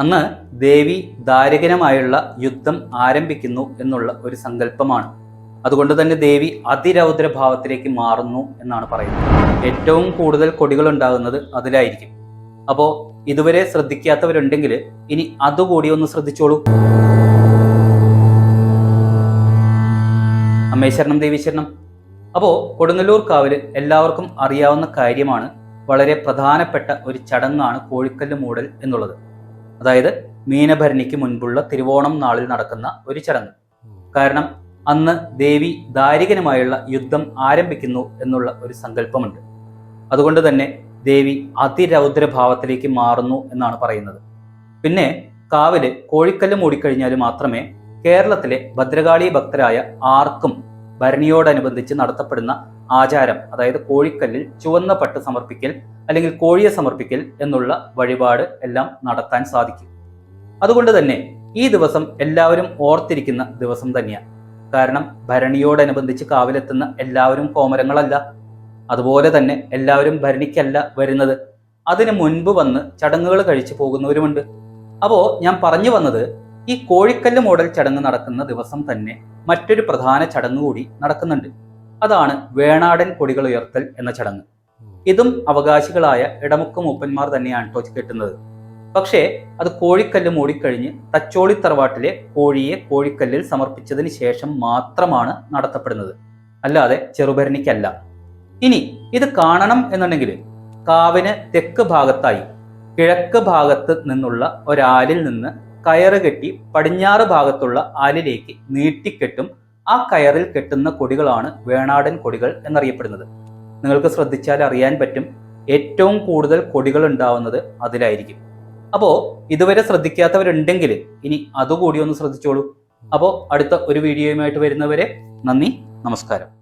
അന്ന് ദേവി ദാരകനമായുള്ള യുദ്ധം ആരംഭിക്കുന്നു എന്നുള്ള ഒരു സങ്കല്പമാണ്. അതുകൊണ്ട് തന്നെ ദേവി അതിരൗദ്ര ഭാവത്തിലേക്ക് മാറുന്നു എന്നാണ് പറയുന്നത്. ഏറ്റവും കൂടുതൽ കൊടികൾ ഉണ്ടാകുന്നത് അതിലായിരിക്കും. അപ്പോൾ ഇതുവരെ ശ്രദ്ധിക്കാത്തവരുണ്ടെങ്കിൽ ഇനി അതുകൂടി ഒന്ന് ശ്രദ്ധിച്ചോളൂ. അമ്മേശ്വരണം ദേവീശ്വരണം അപ്പോൾ കൊടുങ്ങല്ലൂർ കാവിൽ എല്ലാവർക്കും അറിയാവുന്ന കാര്യമാണ് വളരെ പ്രധാനപ്പെട്ട ഒരു ചടങ്ങാണ് കോഴിക്കല്ല് മൂടൽ എന്നുള്ളത്. അതായത് മീനഭരണിക്ക് മുൻപുള്ള തിരുവോണം നാളിൽ നടക്കുന്ന ഒരു ചടങ്ങ്. കാരണം അന്ന് ദേവി ദാരികനുമായുള്ള യുദ്ധം ആരംഭിക്കുന്നു എന്നുള്ള ഒരു സങ്കല്പമുണ്ട്. അതുകൊണ്ട് തന്നെ ദേവി അതിരൗദ്രഭാവത്തിലേക്ക് മാറുന്നു എന്നാണ് പറയുന്നത്. പിന്നെ കാവിൽ കോഴിക്കല്ല് മൂടിക്കഴിഞ്ഞാൽ മാത്രമേ കേരളത്തിലെ ഭദ്രകാളി ഭക്തരായ ആർക്കും ഭരണിയോടനുബന്ധിച്ച് നടത്തപ്പെടുന്ന ആചാരം അതായത് കോഴിക്കല്ലിൽ ചുവന്ന പട്ട് സമർപ്പിക്കൽ അല്ലെങ്കിൽ കോഴിയെ സമർപ്പിക്കൽ എന്നുള്ള വഴിപാട് എല്ലാം നടത്താൻ സാധിക്കും. അതുകൊണ്ട് തന്നെ ഈ ദിവസം എല്ലാവരും ഓർത്തിരിക്കുന്ന ദിവസം തന്നെയാണ്. കാരണം ഭരണിയോടനുബന്ധിച്ച് കാവിലെത്തുന്ന എല്ലാവരും കോമരങ്ങളല്ല. അതുപോലെ തന്നെ എല്ലാവരും ഭരണിക്കല്ല വരുന്നത്. അതിനു മുൻപ് വന്ന് ചടങ്ങുകൾ കഴിച്ചു പോകുന്നവരുമുണ്ട്. അപ്പോൾ ഞാൻ പറഞ്ഞു വന്നത് ഈ കോഴിക്കല്ല് മോഡൽ ചടങ്ങ് നടക്കുന്ന ദിവസം തന്നെ മറ്റൊരു പ്രധാന ചടങ്ങ് കൂടി നടക്കുന്നുണ്ട്. അതാണ് വേണാടൻ കൊടികൾ ഉയർത്തൽ എന്ന ചടങ്ങ്. ഇതും അവകാശികളായ ഇടമുക്ക് മൂപ്പന്മാർ തന്നെയാണ് ടോച്ച് കെട്ടുന്നത്. പക്ഷേ അത് കോഴിക്കല്ല് മൂടിക്കഴിഞ്ഞ് തച്ചോളി തറവാട്ടിലെ കോഴിയെ കോഴിക്കല്ലിൽ സമർപ്പിച്ചതിന് ശേഷം മാത്രമാണ് നടത്തപ്പെടുന്നത്. അല്ലാതെ ചെറുഭരണിക്കല്ല. ഇനി ഇത് കാണണം എന്നുണ്ടെങ്കിൽ കാവിന് തെക്ക് ഭാഗത്തായി കിഴക്ക് ഭാഗത്ത് നിന്നുള്ള ഒരാലിൽ നിന്ന് കയറ് കെട്ടി പടിഞ്ഞാറ് ഭാഗത്തുള്ള ആലിലേക്ക് നീട്ടിക്കെട്ടും ആ കയറിൽ കെട്ടുന്ന കൊടികളാണ് വേണാടൻ കൊടികൾ എന്നറിയപ്പെടുന്നത്. നിങ്ങൾക്ക് ശ്രദ്ധിച്ചാൽ അറിയാൻ പറ്റും ഏറ്റവും കൂടുതൽ കൊടികൾ ഉണ്ടാവുന്നത് അതിലായിരിക്കും. അപ്പോൾ ഇതുവരെ ശ്രദ്ധിക്കാത്തവരുണ്ടെങ്കിൽ ഇനി അതുകൂടി ഒന്ന് ശ്രദ്ധിച്ചോളൂ. അപ്പോൾ അടുത്ത ഒരു വീഡിയോയുമായിട്ട് വരുന്നവരെ നന്ദി നമസ്കാരം.